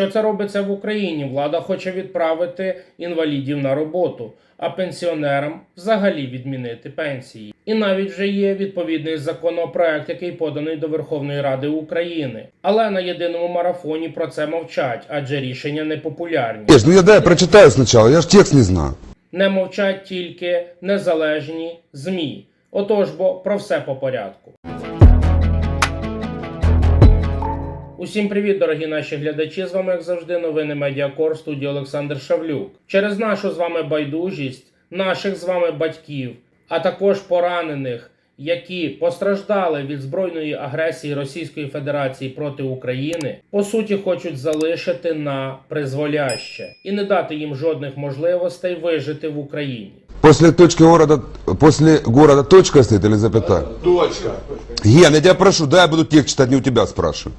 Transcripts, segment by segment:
Що це робиться в Україні? Влада хоче відправити інвалідів на роботу, а пенсіонерам взагалі відмінити пенсії. І навіть вже є відповідний законопроект, який поданий до Верховної Ради України. Але на єдиному марафоні про це мовчать, адже рішення непопулярні. Ешь, ну я дай прочитаю сначала, я ж текст не знаю. Не мовчать тільки незалежні ЗМІ. Отож бо про все по порядку. Усім привіт, дорогі наші глядачі. З вами, як завжди, новини Медіакор студії Олександр Шавлюк. Через нашу з вами байдужість, наших з вами батьків, а також поранених, які постраждали від збройної агресії Російської Федерації проти України, по суті, хочуть залишити на призволяще і не дати їм жодних можливостей вижити в Україні. После точки города, после города точка стоит или запятая? Точка. Ген, я тебя прошу, дай я буду текст читать, не у тебя спрашиваю.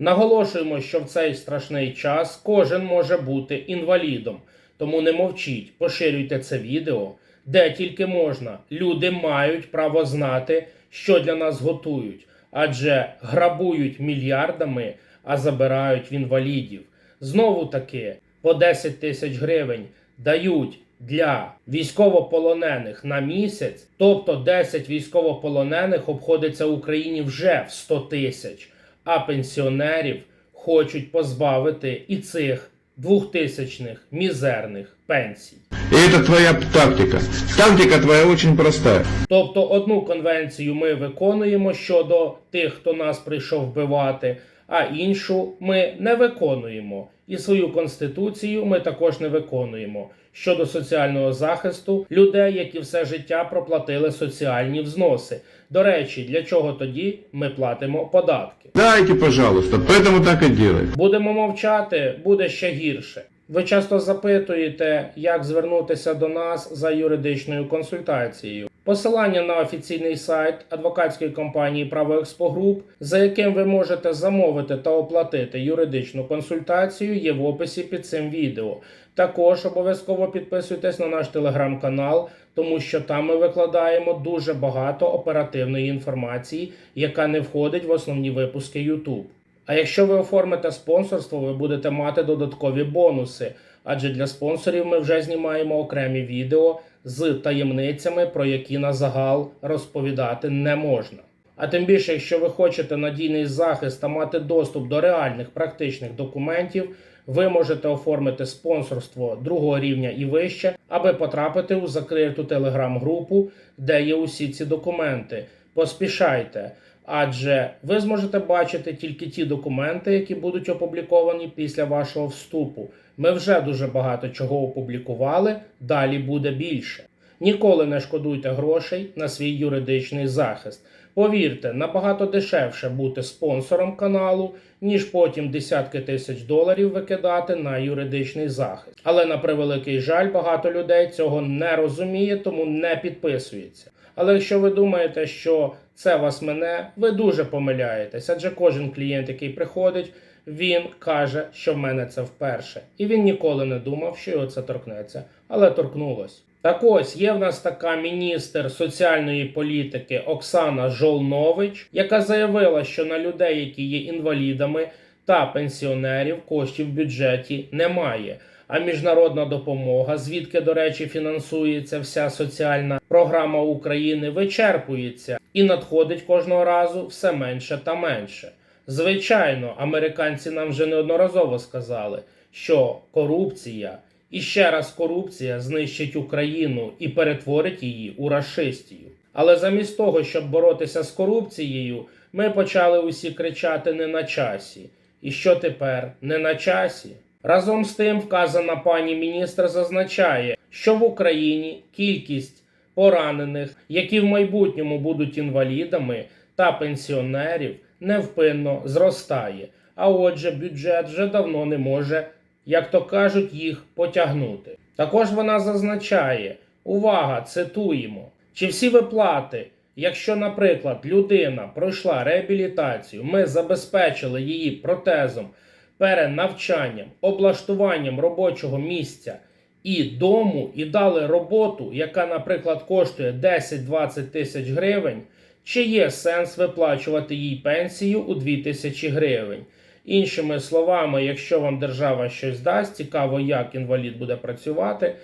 Наголошуємо, що в цей страшний час кожен може бути інвалідом. Тому не мовчіть, поширюйте це відео, де тільки можна. Люди мають право знати, що для нас готують, адже грабують мільярдами, а забирають в інвалідів. Знову таки по 10 тисяч гривень дають для військовополонених на місяць, тобто 10 військовополонених обходиться Україні вже в 100 тисяч, а пенсіонерів хочуть позбавити і цих двохтисячних мізерних пенсій. И это твоя тактика. Тактика твоя очень простая. Тобто одну конвенцію ми виконуємо щодо тих, хто нас прийшов вбивати, а іншу ми не виконуємо. І свою конституцію ми також не виконуємо щодо соціального захисту людей, які все життя проплатили соціальні взноси. До речі, для чого тоді ми платимо податки? Дайте, пожалуйста. Поэтому так і делай. Будемо мовчати, буде ще гірше. Ви часто запитуєте, як звернутися до нас за юридичною консультацією. Посилання на офіційний сайт адвокатської компанії Право Експогруп, за яким ви можете замовити та оплатити юридичну консультацію, є в описі під цим відео. Також обов'язково підписуйтесь на наш телеграм-канал, тому що там ми викладаємо дуже багато оперативної інформації, яка не входить в основні випуски YouTube. А якщо ви оформите спонсорство, ви будете мати додаткові бонуси, адже для спонсорів ми вже знімаємо окремі відео з таємницями, про які на загал розповідати не можна. А тим більше, якщо ви хочете надійний захист та мати доступ до реальних практичних документів, ви можете оформити спонсорство другого рівня і вище, аби потрапити у закриту телеграм-групу, де є усі ці документи. Поспішайте, адже ви зможете бачити тільки ті документи, які будуть опубліковані після вашого вступу. Ми вже дуже багато чого опублікували, далі буде більше. Ніколи не шкодуйте грошей на свій юридичний захист. Повірте, набагато дешевше бути спонсором каналу, ніж потім десятки тисяч доларів викидати на юридичний захист. Але на превеликий жаль, багато людей цього не розуміє, тому не підписується. Але якщо ви думаєте, що це вас мене, ви дуже помиляєтесь, адже кожен клієнт, який приходить, він каже, що в мене це вперше, і він ніколи не думав, що його це торкнеться, але торкнулось. Так ось є в нас така міністр соціальної політики Оксана Жолнович, яка заявила, що на людей, які є інвалідами та пенсіонерів, коштів в бюджеті немає. А міжнародна допомога, звідки, до речі, фінансується вся соціальна програма України, вичерпується і надходить кожного разу все менше та менше. Звичайно, американці нам вже неодноразово сказали, що корупція і ще раз корупція знищить Україну і перетворить її у рашистію. Але замість того, щоб боротися з корупцією, ми почали усі кричати не на часі. І що тепер не на часі? Разом з тим, вказана пані міністр зазначає, що в Україні кількість поранених, які в майбутньому будуть інвалідами та пенсіонерів, невпинно зростає. А отже, бюджет вже давно не може, як то кажуть, їх потягнути. Також вона зазначає: увага, цитуємо, чи всі виплати, якщо, наприклад, людина пройшла реабілітацію, ми забезпечили її протезом, перенавчанням, облаштуванням робочого місця і дому, і дали роботу, яка, наприклад, коштує 10-20 тисяч гривень, чи є сенс виплачувати їй пенсію у 2 тисячі гривень? Іншими словами, якщо вам держава щось дасть, цікаво, як інвалід буде працювати,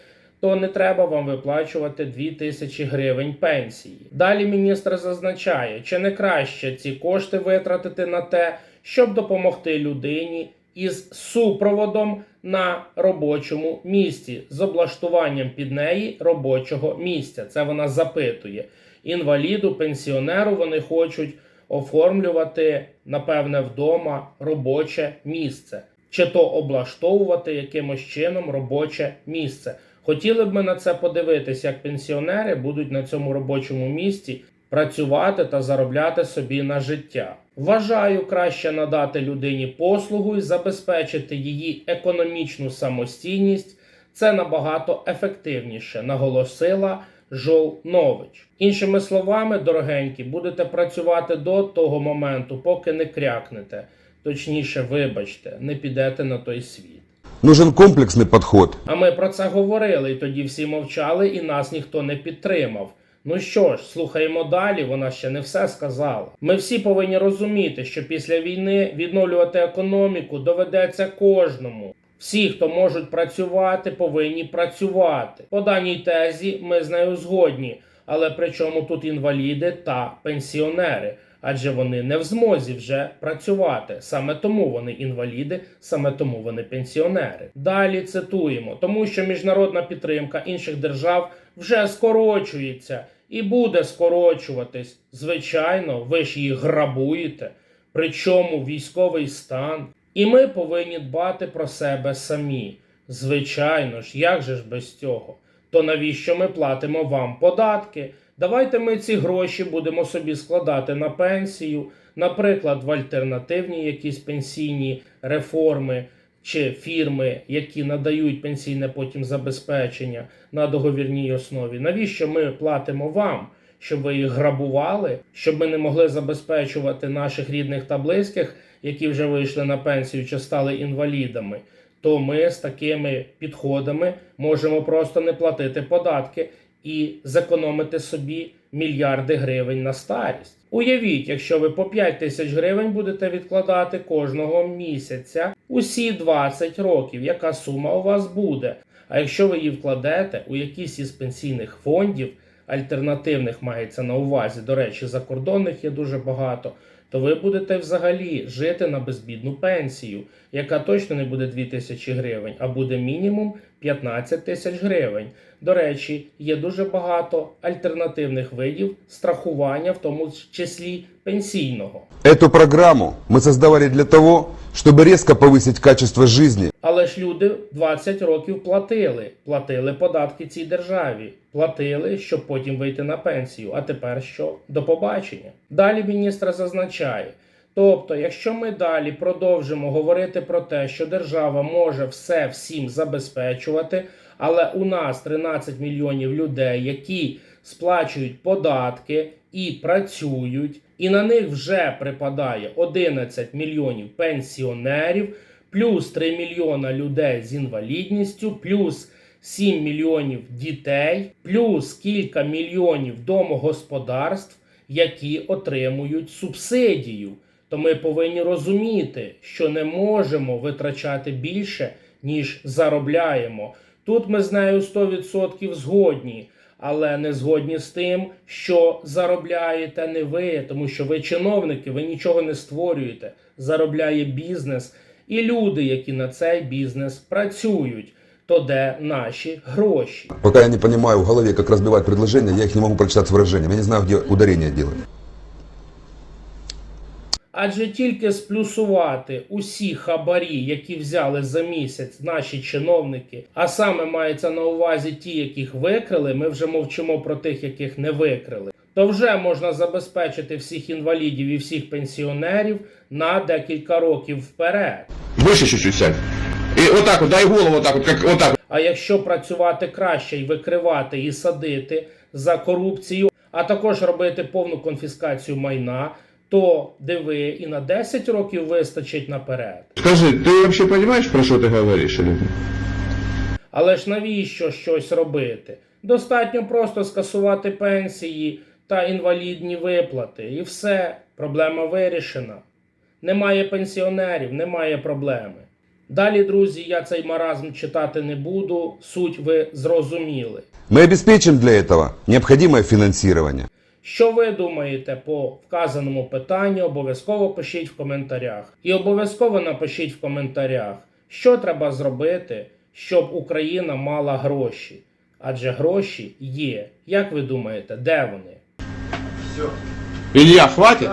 то не треба вам виплачувати 2000 гривень пенсії. Далі міністр зазначає, чи не краще ці кошти витратити на те, щоб допомогти людині із супроводом на робочому місці з облаштуванням під неї робочого місця. Це вона запитує. Інваліду, пенсіонеру вони хочуть оформлювати, напевне, вдома робоче місце, чи то облаштовувати якимось чином робоче місце. Хотіли б ми на це подивитися, як пенсіонери будуть на цьому робочому місці працювати та заробляти собі на життя. Вважаю краще надати людині послугу і забезпечити її економічну самостійність. Це набагато ефективніше, наголосила Жолнович. Іншими словами, дорогенькі, будете працювати до того моменту, поки не крякнете. Точніше, вибачте, не підете на той світ. Нужен комплексный подход. А ми про це говорили, і тоді всі мовчали, і нас ніхто не підтримав. Ну що ж, слухаємо далі, вона ще не все сказала. Ми всі повинні розуміти, що після війни відновлювати економіку доведеться кожному. Всі, хто можуть працювати, повинні працювати. По даній тезі ми з нею згодні, але при чому тут інваліди та пенсіонери? Адже вони не в змозі вже працювати. Саме тому вони інваліди, саме тому вони пенсіонери. Далі цитуємо, тому що міжнародна підтримка інших держав вже скорочується і буде скорочуватись. Звичайно, ви ж їх грабуєте. Причому військовий стан. І ми повинні дбати про себе самі. Звичайно ж, як же ж без цього? То навіщо ми платимо вам податки? Давайте ми ці гроші будемо собі складати на пенсію, наприклад, в альтернативні якісь пенсійні реформи чи фірми, які надають пенсійне потім забезпечення на договірній основі. Навіщо ми платимо вам? Щоб ви їх грабували, щоб ми не могли забезпечувати наших рідних та близьких, які вже вийшли на пенсію чи стали інвалідами, то ми з такими підходами можемо просто не платити податки і зекономити собі мільярди гривень на старість. Уявіть, якщо ви по 5 тисяч гривень будете відкладати кожного місяця усі 20 років, яка сума у вас буде. А якщо ви її вкладете у якийсь із пенсійних фондів, альтернативних мається на увазі, до речі, закордонних є дуже багато, то ви будете взагалі жити на безбідну пенсію, яка точно не буде 2 тисячі гривень, а буде мінімум 15 тисяч гривень. До речі, є дуже багато альтернативних видів страхування, в тому числі пенсійного. Эту программу мы создавали для того, чтобы резко повысить качество жизни Але ж люди 20 років платили, платили податки цій державі, платили, щоб потім вийти на пенсію. А тепер що? До побачення. Далі міністр зазначає. Тобто, якщо ми далі продовжимо говорити про те, що держава може все всім забезпечувати, але у нас 13 мільйонів людей, які сплачують податки і працюють, і на них вже припадає 11 мільйонів пенсіонерів, плюс 3 мільйона людей з інвалідністю, плюс 7 мільйонів дітей, плюс кілька мільйонів домогосподарств, які отримують субсидію. То ми повинні розуміти, що не можемо витрачати більше, ніж заробляємо. Тут ми з нею 100% згодні, але не згодні з тим, що заробляєте не ви, тому що ви чиновники, ви нічого не створюєте. Заробляє бізнес і люди, які на цей бізнес працюють. То де наші гроші? Пока я не понимаю в голове, как разбивать предложения, я их не могу прочитать с выражением. Я не знаю, где ударение делать. Адже тільки сплюсувати усі хабарі, які взяли за місяць наші чиновники, а саме мається на увазі ті, яких викрили, ми вже мовчимо про тих, яких не викрили, то вже можна забезпечити всіх інвалідів і всіх пенсіонерів на декілька років вперед. Выше чуть-чуть сядь. И вот так дай голову вот так вот, как вот так вот. А якщо працювати краще і викривати і садити за корупцію, а також робити повну конфіскацію майна, то диви і на 10 років вистачить наперед. Скажи, ты вообще понимаешь, про что ты говоришь или нет? Але ж навіщо щось робити? Достатньо просто скасувати пенсії та інвалідні виплати, і все, проблема вирішена. Немає пенсіонерів, немає проблеми. Далі, друзі, я цей маразм читати не буду. Суть ви зрозуміли. Мы обеспечим для этого необходимое финансирование. Що ви думаєте по вказаному питанню, обов'язково пишіть в коментарях. І обов'язково напишіть в коментарях, що треба зробити, щоб Україна мала гроші. Адже гроші є. Як ви думаєте, де вони? Илья, хватит?